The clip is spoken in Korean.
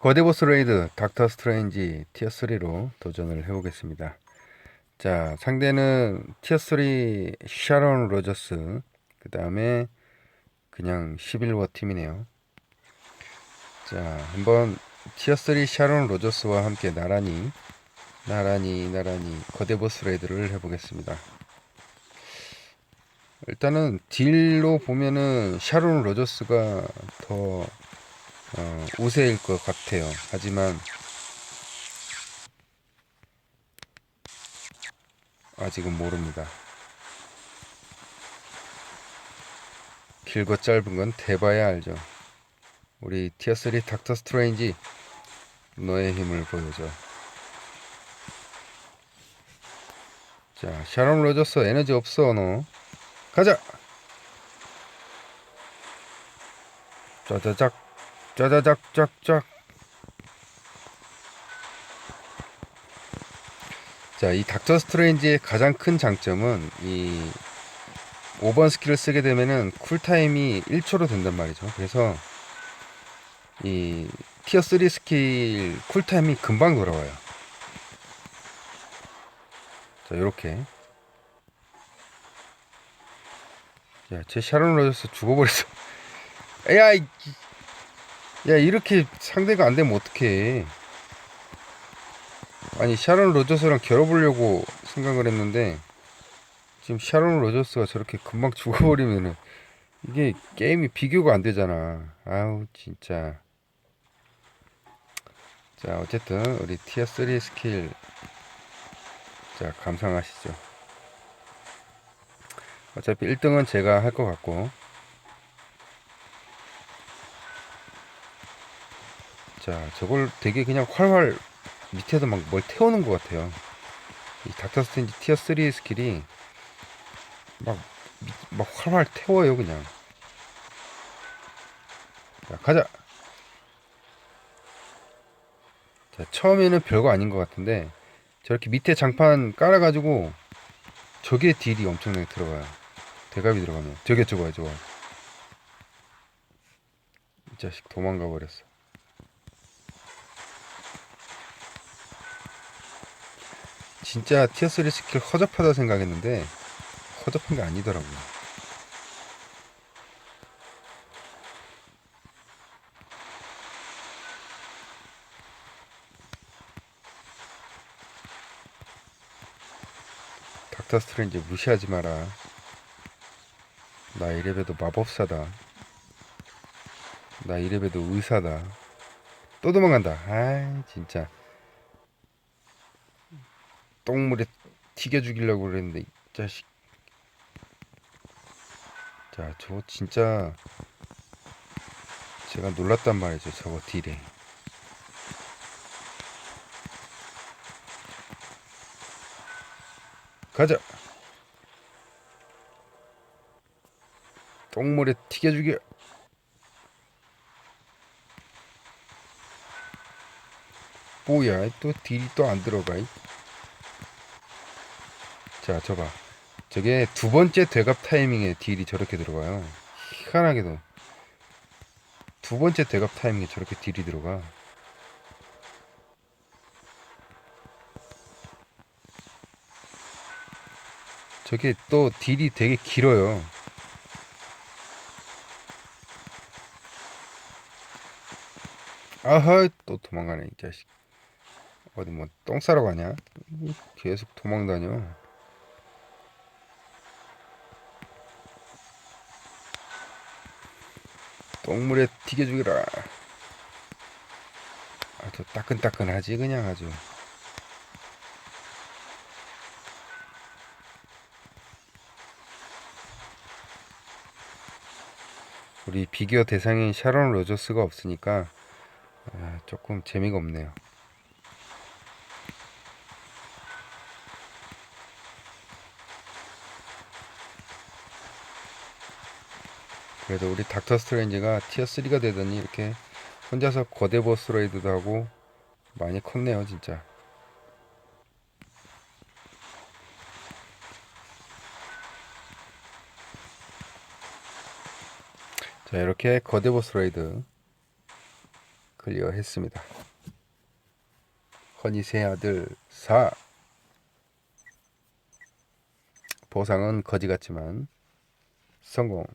거대보스 레이드 닥터 스트레인지 티어 3로 도전을 해보겠습니다. 자, 상대는 티어 3 샤론 로저스, 그 다음에 그냥 11워 팀이네요. 자, 한번 티어 3 샤론 로저스와 함께 나란히, 나란히, 나란히 거대보스 레이드를 해보겠습니다. 일단은 딜로 보면은 샤론 로저스가 더 어, 우세일 것 같아요. 하지만 아직은 모릅니다. 길고 짧은 건 대봐야 알죠. 우리 티어3 닥터 스트레인지 너의 힘을 보여줘. 자, 샤론 로저스 에너지 없어 너. 가자. 짜자작 짜자작 짝짝 자, 이 닥터 스트레인지의 가장 큰 장점은 이 5번 스킬을 쓰게 되면은 쿨타임이 1초로 된단 말이죠. 그래서 이 티어 3 스킬 쿨타임이 금방 돌아와요. 자, 요렇게. 야, 제 샤론 로저스 죽어버렸어. 야, 이- 야, 이렇게 상대가 안 되면 어떡해. 아니, 샤론 로저스랑 겨뤄보려고 생각을 했는데, 지금 샤론 로저스가 저렇게 금방 죽어버리면은, 이게 게임이 비교가 안 되잖아. 아우, 진짜. 자, 어쨌든, 우리 티어 3 스킬, 자, 감상하시죠. 어차피 1등은 제가 할 것 같고, 자, 저걸 되게 그냥 활활 밑에서 막 뭘 태우는 것 같아요. 이 닥터 스탠지 티어 3 스킬이 막, 미- 막 활활 태워요, 그냥. 자, 가자! 자, 처음에는 별거 아닌 것 같은데, 저렇게 밑에 장판 깔아가지고, 저게 딜이 엄청나게 들어가요. 대갑이 들어가면. 저게 저거야, 저거. 이 자식 도망가 버렸어. 진짜 티어3 스킬 허접하다 생각했는데 허접한 게 아니더라고요. 닥터 스트레인지 무시하지 마라. 나 이래봬도 마법사다. 나 이래봬도 의사다. 또 도망간다. 아 진짜. 똥물에 튀겨 죽이려고 그랬는데 이 자식. 자저 진짜 제가 놀랐단 말이죠 저거 딜에. 가자. 똥물에 튀겨 죽여. 뭐야 또 딜이 또 안 들어가 이. 자, 저봐. 저게 두 번째 되갑 타이밍에 딜이 저렇게 들어가요. 희한하게도. 두 번째 되갑 타이밍에 저렇게 딜이 들어가. 저게 또 딜이 되게 길어요. 아하, 또 도망가네, 이 자식. 어디 뭐 똥 싸러 가냐? 계속 도망 다녀. 똥물에 튀겨 죽이라. 아주 따끈따끈하지 그냥 아주. 우리 비교 대상인 샤론 로저스가 없으니까 아, 조금 재미가 없네요. 그래도 우리 닥터 스트레인지가 티어 3가 되더니 이렇게 혼자서 거대 보스 레이드도 하고 많이 컸네요 진짜. 자 이렇게 거대 보스 레이드 클리어 했습니다. 허니 세 아들 4 보상은 거지 같지만 성공